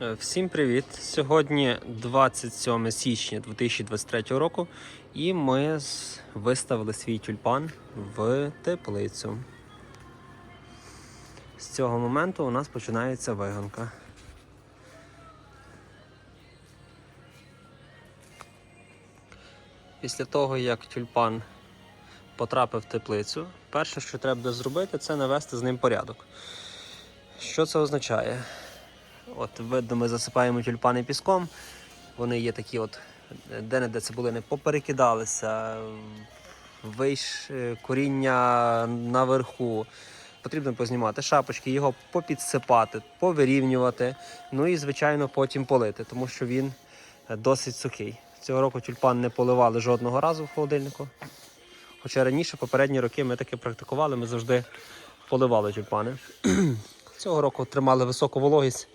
Е, Всім привіт! Сьогодні 27 січня 2023 року, і ми виставили свій тюльпан в теплицю. З цього моменту у нас починається вигонка. Після того, як тюльпан потрапив в теплицю, перше, що треба зробити, це навести з ним порядок. Що це означає? От видно, ми засипаємо тюльпани піском. Вони є такі, от де-не-де цибулини поперекидалися, вийш е, коріння наверху. Потрібно познімати шапочки, його попідсипати, повирівнювати. Ну і, звичайно, потім полити, тому що він е, досить сухий. Цього року тюльпан не поливали жодного разу в холодильнику. Хоча раніше, попередні роки, ми таки практикували, ми завжди поливали тюльпани. Цього року тримали високу вологість.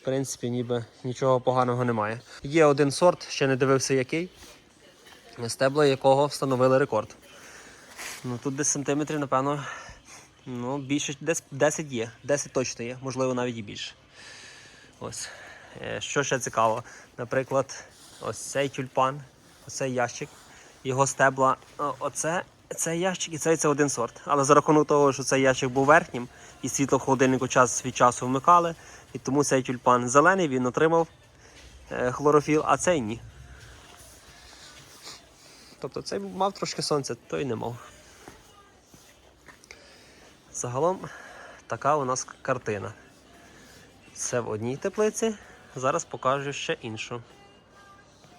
В принципі, ніби нічого поганого немає. Є один сорт, ще не дивився який, стебла якого встановили рекорд. Ну тут десь сантиметрів, напевно, ну, більше, десь 10 є, 10 точно є, можливо, навіть і більше. Ось. Е, Що ще цікаво, наприклад, ось цей тюльпан, оцей ящик, його стебла, оце, цей ящик і цей це один сорт. Але за рахунок того, що цей ящик був верхнім, і світло в холодильнику час від часу вмикали, і тому цей тюльпан зелений, він отримав е, хлорофіл, а цей ні. Тобто цей мав трошки сонця, той не мав. Загалом така у нас картина. Це в одній теплиці. Зараз покажу ще іншу.